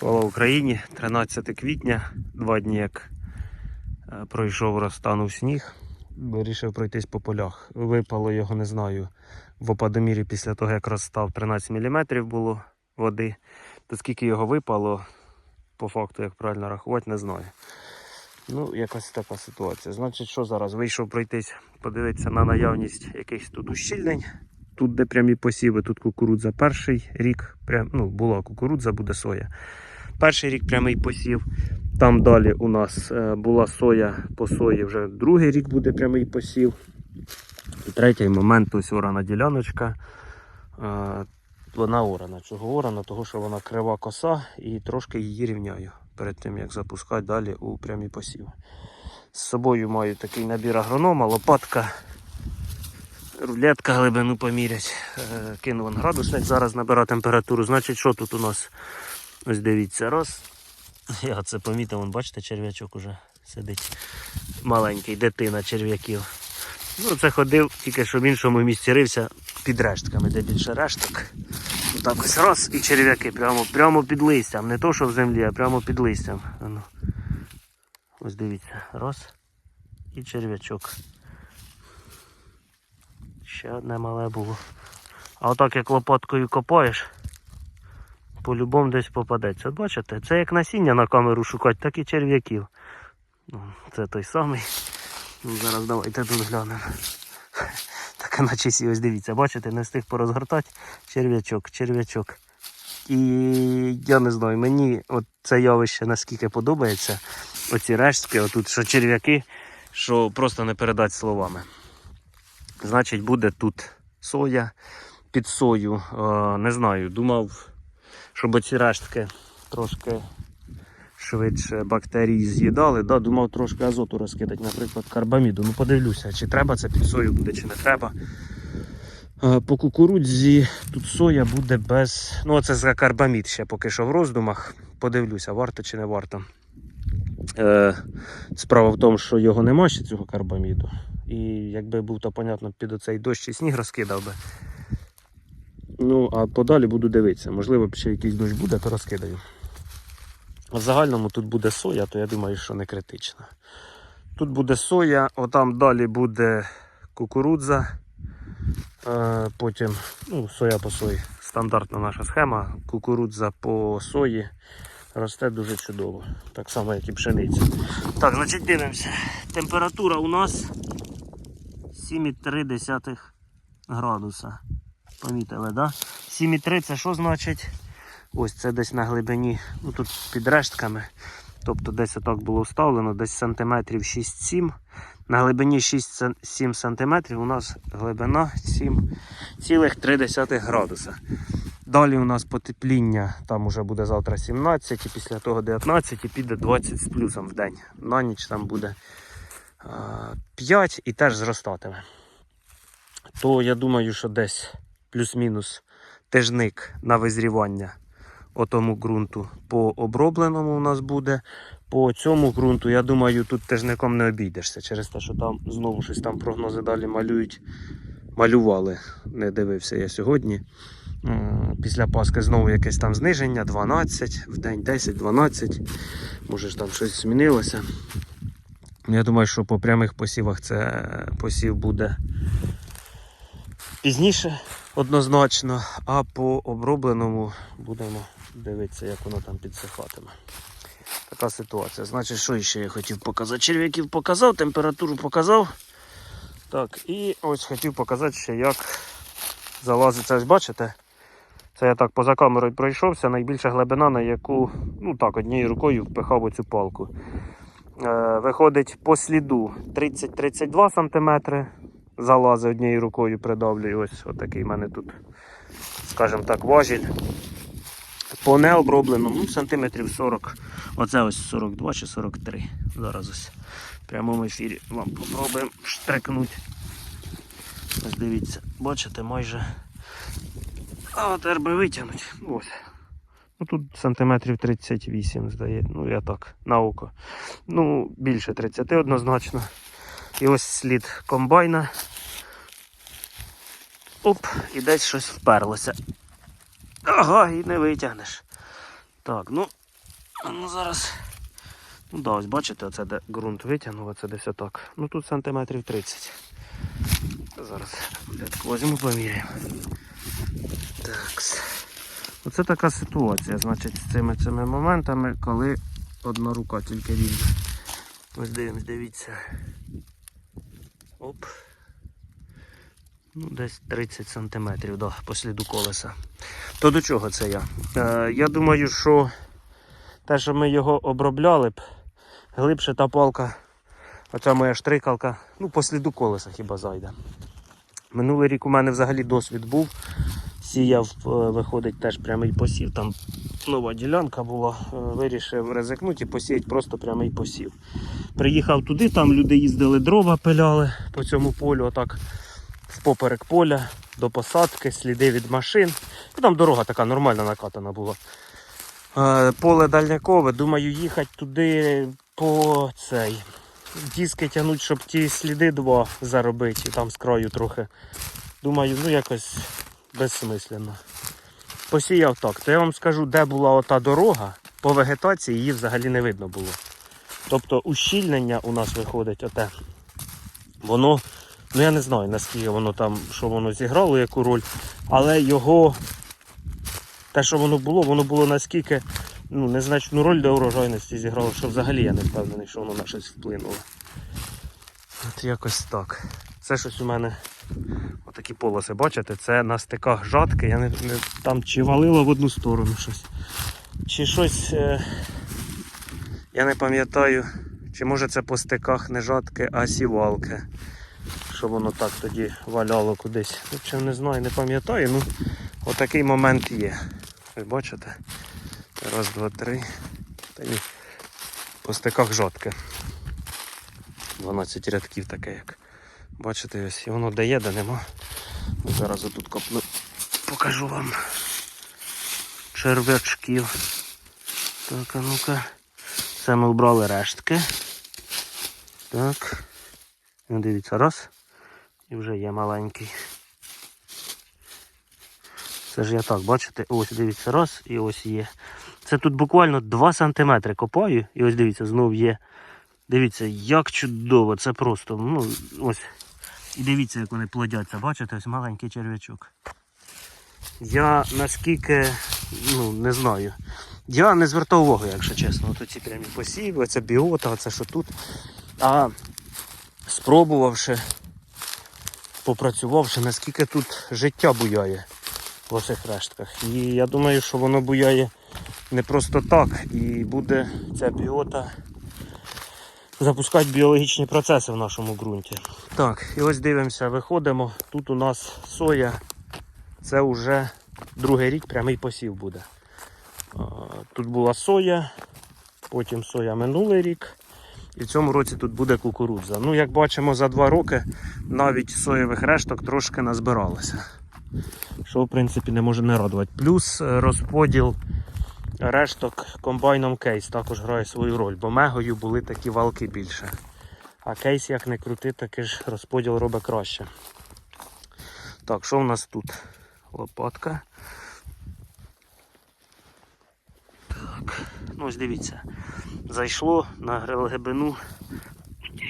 Слава Україні! 13 квітня, два дні як е, пройшов розтанув сніг. Вирішив пройтись по полях. Випало його, не знаю, в опадомірі після того, як розстав 13 мм було води. То скільки його випало, по факту, як правильно рахувати, не знаю. Ну, якась така ситуація. Значить, що зараз? Вийшов пройтись, подивитися на наявність якихось тут ущільнень. Тут, де прямі посіви, тут кукурудза перший рік, прям, ну, була кукурудза, буде соя. Перший рік прямий посів. Там далі у нас е, була соя по сої, вже другий рік буде прямий посів. І третій момент ось орана діляночка. Е, Вона орана. Чого орана? Того, що вона крива коса і трошки її рівняю перед тим, як запускати далі у прямі посів. З собою маю такий набір агронома, лопатка, рулетка глибину помірять. Е, Кину градусник, зараз набираю температуру. Значить, що тут у нас? Ось дивіться, раз. Я це помітив, вон, бачите, черв'ячок уже сидить. Маленький, дитина черв'яків. Ну, це ходив, тільки що в іншому місці рився під рештками, де більше решток. Так ось раз і черв'яки прямо, прямо під листям. Не то, що в землі, а прямо під листям. Ану. Ось дивіться, раз. І черв'ячок. Ще одне мале було. А отак як лопаткою копаєш, по-любому десь попадеться. От бачите, це як насіння на камеру шукати, так і черв'яків. Ну, Це той самий. Ну, зараз давайте тут глянемо. Так наче сі, ось дивіться, бачите, не встиг порозгортати черв'ячок, черв'ячок. І я не знаю, мені от це явище наскільки подобається. Оці рештки, отут, що черв'яки, що просто не передати словами. Значить, буде тут соя під сою. Е, не знаю, думав, щоб оці рештки трошки швидше бактерії з'їдали. Да, думав трошки азоту розкидати, наприклад, карбаміду. Ну подивлюся, чи треба це під сою буде, чи не треба. Е, По кукурудзі тут соя буде без. Ну, це за карбамід ще поки що в роздумах. Подивлюся, варто чи не варто. Е, справа в тому, що його нема ще цього карбаміду. І якби був, то понятно, під оцей дощ і сніг розкидав би. Ну, а подалі буду дивитися. Можливо, ще якийсь дощ буде, то розкидаю. В загальному тут буде соя, то я думаю, що не критично. Тут буде соя, отам далі буде кукурудза. Е, потім ну, соя по сої. Стандартна наша схема. Кукурудза по сої росте дуже чудово. Так само, як і пшениця. Так, значить дивимося. Температура у нас 7,3 градуса. Помітили. Да? 7,3 це що значить? Ось це десь на глибині, ну тут під рештками. Тобто десь отак було вставлено, десь сантиметрів 6-7. На глибині 6-7 сантиметрів у нас глибина 7,3 градуса. Далі у нас потепління, там уже буде завтра 17, і після того 19 і піде 20 з плюсом в день. На ніч там буде 5 і теж зростатиме. То я думаю, що десь плюс-мінус тижник на визрівання отому ґрунту по обробленому у нас буде. По цьому ґрунту, я думаю, тут тижником не обійдешся через те, що там знову щось там прогнози далі малюють. Малювали, не дивився я сьогодні. Після Пасхи знову якесь там зниження, 12, в день 10-12. Може ж там щось змінилося. Я думаю, що по прямих посівах це посів буде пізніше однозначно, а по обробленому будемо дивитися, як воно там підсихатиме. Така ситуація. Значить, що ще я хотів показати? Черв'яків показав, температуру показав. Так, і ось хотів показати ще, як залазиться. Ось бачите? Це я так поза камерою пройшовся. Найбільша глибина, на яку ну так, однією рукою впихав оцю палку. Е, виходить по сліду 30-32 см. Залазить однією рукою, придавлюю. Ось отакий в мене тут, скажімо так, важіль. По необробленому ну, сантиметрів 40. Оце ось 42 чи 43. Зараз ось в прямому ефірі вам попробуємо штрикнути. Ось дивіться, бачите, майже. А тепер би витягнути. Ось. Ну тут сантиметрів 38, здається. Ну я так, на око. Ну, більше 30 однозначно. І ось слід комбайна. Оп, і десь щось вперлося. Ага, і не витягнеш. Так, ну, Ну зараз. Ну да, ось бачите, оце де ґрунт витягнув, оце десь отак. Ну тут сантиметрів 30. Зараз возьму поміряємо. Так. Оце така ситуація, значить, з цими цими моментами, коли одна рука тільки вільна. Ось дивимось, дивіться. Оп. Ну, десь 30 сантиметрів да, по сліду колеса. То до чого це я? Е, я думаю, що те, що ми його обробляли б, глибше та палка, оця моя штрикалка, ну, по сліду колеса хіба зайде. Минулий рік у мене взагалі досвід був. Сіяв, е, виходить, теж прямий посів. Там нова ділянка була, е, вирішив ризикнути і посіяти просто прямий посів. Приїхав туди, там люди їздили дрова, пиляли по цьому полю, отак впоперек поля до посадки, сліди від машин. І там дорога така нормальна накатана була. Е, Поле дальнякове, думаю, їхати туди по цей. Диски тягнуть, щоб ті сліди два заробити, і там з краю трохи. Думаю, ну якось безсмислено. Посіяв так. То я вам скажу, де була ота дорога, по вегетації її взагалі не видно було. Тобто ущільнення у нас виходить оте. Воно, ну я не знаю наскільки воно там, що воно зіграло, яку роль, але його, те, що воно було, воно було наскільки ну, незначну роль для урожайності зіграло, що взагалі я не впевнений, що воно на щось вплинуло. От якось так. Це щось у мене отакі полоси, бачите, це на стиках жатки. Я не, не там чи валило в одну сторону щось. Чи щось. Е, я не пам'ятаю, чи може це по стиках не жатки, а сівалки. Що воно так тоді валяло кудись. В общем, не знаю, не пам'ятаю, ну отакий момент є. Ви бачите? Раз, два, три. Та ні. По стиках жатки. 12 рядків таке як. Бачите, ось і воно де є, де нема. Зараз отут копну. Покажу вам черв'ячків. Так, а ну-ка. Це ми вбрали рештки. Так. Ну, дивіться, раз. І вже є маленький. Це ж я так, бачите, ось дивіться, раз і ось є. Це тут буквально 2 см копаю, і ось дивіться, знов є. Дивіться, як чудово, це просто, ну, ось. І дивіться, як вони плодяться, бачите, ось маленький черв'ячок. Я наскільки, ну, не знаю. Я не звертав увагу, якщо чесно. От ці прямі посіви, це біота, оце що тут. А спробувавши, попрацювавши, наскільки тут життя буяє в оцих рештках. І я думаю, що воно буяє не просто так. І буде ця біота запускати біологічні процеси в нашому ґрунті. Так, і ось дивимося, виходимо. Тут у нас соя. Це вже другий рік прямий посів буде. Тут була соя, потім соя минулий рік. І в цьому році тут буде кукурудза. Ну, як бачимо, за два роки навіть соєвих решток трошки назбиралося. Що, в принципі, не може не радувати. Плюс е, розподіл решток комбайном кейс також грає свою роль, бо мегою були такі валки більше. А кейс, як не крути, таки ж розподіл робить краще. Так, що в нас тут? Лопатка. Ну ось дивіться. Зайшло на глибину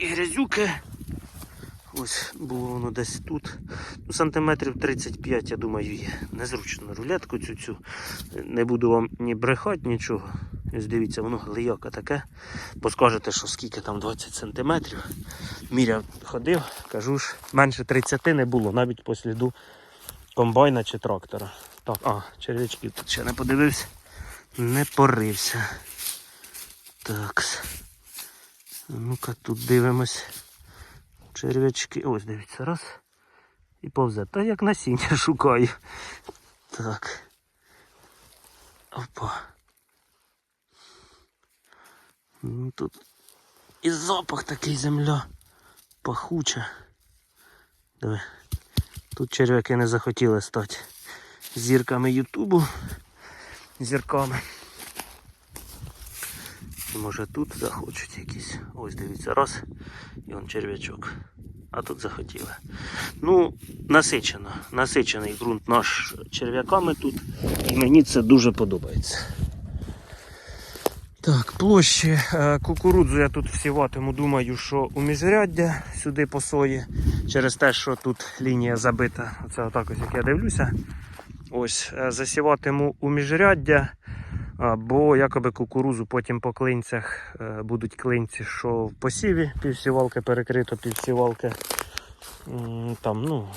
і грязюки. Ось було воно десь тут. Ну, сантиметрів 35, я думаю, є. Незручно рулетку цю цю. Не буду вам ні брехати, нічого. Ось дивіться, воно глияка таке. Бо скажете, що скільки там 20 сантиметрів. Міряв ходив, кажу ж, менше 30 не було, навіть по сліду комбайна чи трактора. Так, а, черв'ячків тут ще не подивився. Не порився. Так. Ну-ка тут дивимось. Черв'ячки. Ось дивіться, раз. І повзе. Та як насіння шукаю. Так. Опа. Ну тут і запах такий земля. Пахуча. Диви. Тут черв'яки не захотіли стати зірками Ютубу. Зірками. Може тут захочуть якісь. Ось дивіться, раз. І он черв'ячок. А тут захотіли. Ну, насичено. Насичений ґрунт наш черв'яками тут. І мені це дуже подобається. Так, площі е, кукурудзу я тут всіватиму, думаю, що у міжряддя сюди по сої, через те, що тут лінія забита. Оце отак ось як я дивлюся. Ось е, засіватиму у міжряддя, бо якоби кукурузу потім по клинцях е, будуть клинці, що в посіві півсівалки перекрито, півсівалки. Там, ну,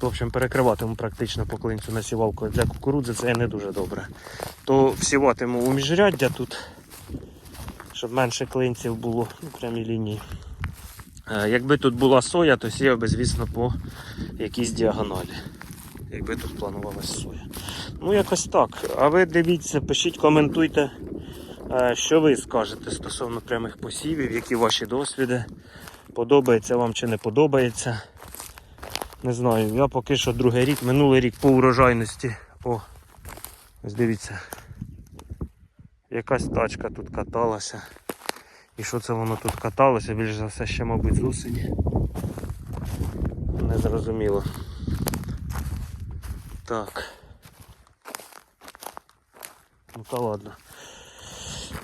в общем, перекриватиму практично по клинцю на сівалку. Для кукурудзи це не дуже добре. То всіватиму у міжряддя тут щоб менше клинців було ну, прямій лінії. Е, Якби тут була соя, то сіяв би, звісно, по якійсь діагоналі. Якби тут планувалася соя. Ну, якось так. А ви дивіться, пишіть, коментуйте, е, що ви скажете стосовно прямих посівів, які ваші досвіди. Подобається вам чи не подобається. Не знаю, я поки що другий рік, минулий рік по урожайності. О, ось дивіться. Якась тачка тут каталася. І що це воно тут каталося, більш за все ще, мабуть, з осені. Не зрозуміло. Так. Ну та ладно.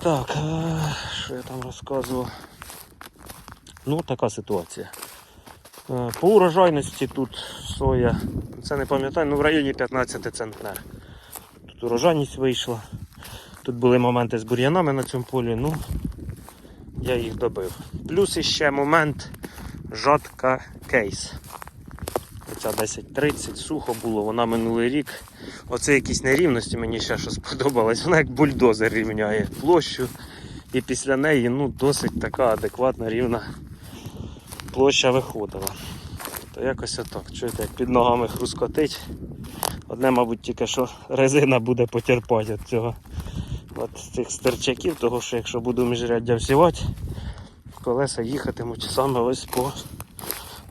Так, е, що я там розказував? Ну, така ситуація. Е, По урожайності тут соя, це не пам'ятаю, ну в районі 15 центнер. Тут урожайність вийшла. Тут були моменти з бур'янами на цьому полі, ну я їх добив. Плюс іще момент жатка кейс. Оця 10.30 сухо було, вона минулий рік. Оце якісь нерівності мені ще що сподобалось. Вона як бульдозер рівняє площу. І після неї ну, досить така адекватна рівна площа виходила. То якось отак. Чуєте, як під ногами хрускотить. Одне, мабуть, тільки що резина буде потерпати від цього. От цих стерчаків, того що якщо буду міжряддя всівати, колеса їхатимуть саме ось по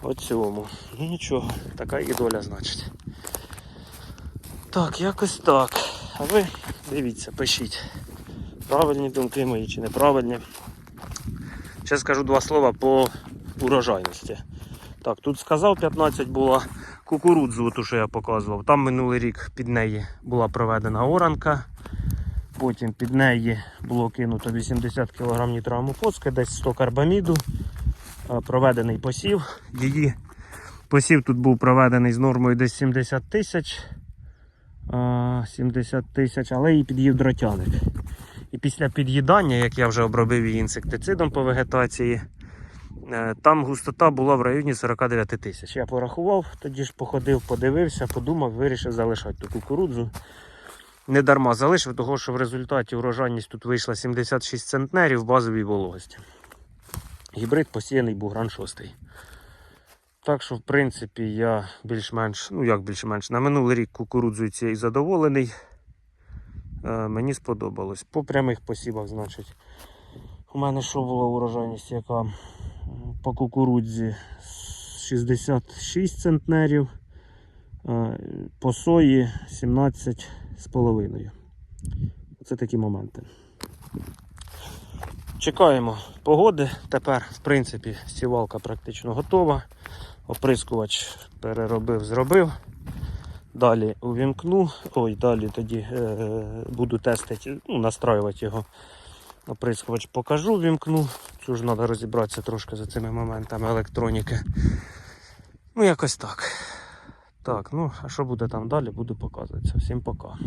оцьому. Ну нічого, така і доля значить. Так, якось так. А ви дивіться, пишіть. Правильні думки мої чи неправильні. Ще скажу два слова по урожайності. Так, тут сказав 15 була кукурудзу, ту, що я показував. Там минулий рік під неї була проведена оранка. Потім під неї було кинуто 80 кг нітроаму фоски, десь 100 карбаміду. Е, Проведений посів. Її посів тут був проведений з нормою десь 70 тисяч. Е, 70 тисяч, але її під'їв дротяник. І після під'їдання, як я вже обробив її інсектицидом по вегетації, е, там густота була в районі 49 тисяч. Я порахував, тоді ж походив, подивився, подумав, вирішив залишати ту кукурудзу. Не дарма залишив, того що в результаті урожайність тут вийшла 76 центнерів в базовій вологості. Гібрид посіяний був гран 6. Так що, в принципі, я більш-менш, ну як більш-менш, на минулий рік кукурудзою цією задоволений. Е, мені сподобалось. По прямих посівах, значить. У мене що була урожайність, яка по кукурудзі 66 центнерів, е, по сої 17 з половиною. Це такі моменти. Чекаємо погоди. Тепер, в принципі, сівалка практично готова. Оприскувач переробив, зробив. Далі увімкну. Ой, далі тоді е, буду тестити, ну, настраювати його. Оприскувач покажу, вімкну. Цю ж треба розібратися трошки за цими моментами електроніки. Ну, якось так. Так, ну, а що буде там далі, буду показувати. Всім пока.